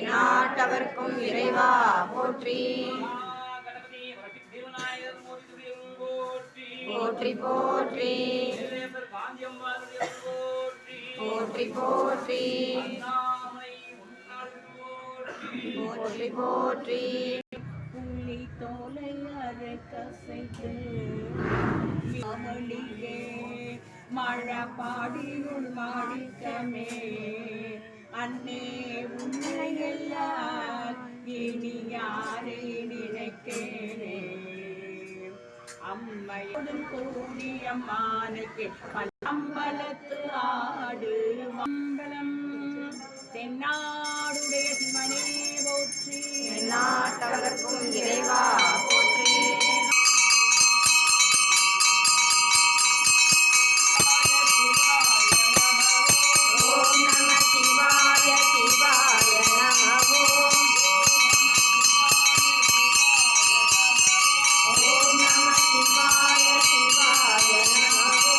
எந்நாட்டவர்க்கும் இறைவா போற்றி. போற்றி. போற்றி போற்றி. போற்றி. போற்றி போற்றி. புள்ளி தோலை அரை கசைத்து மகளியே மழை பாடியுள் மாடிக்கமே அன்னே இனி யாரை நினைக்கிறே அம்மையுடன் கூடிய மாலைக்கு அம்பலத்து ஆடு அம்பலம் தென்னா சிவாய சிவாய நம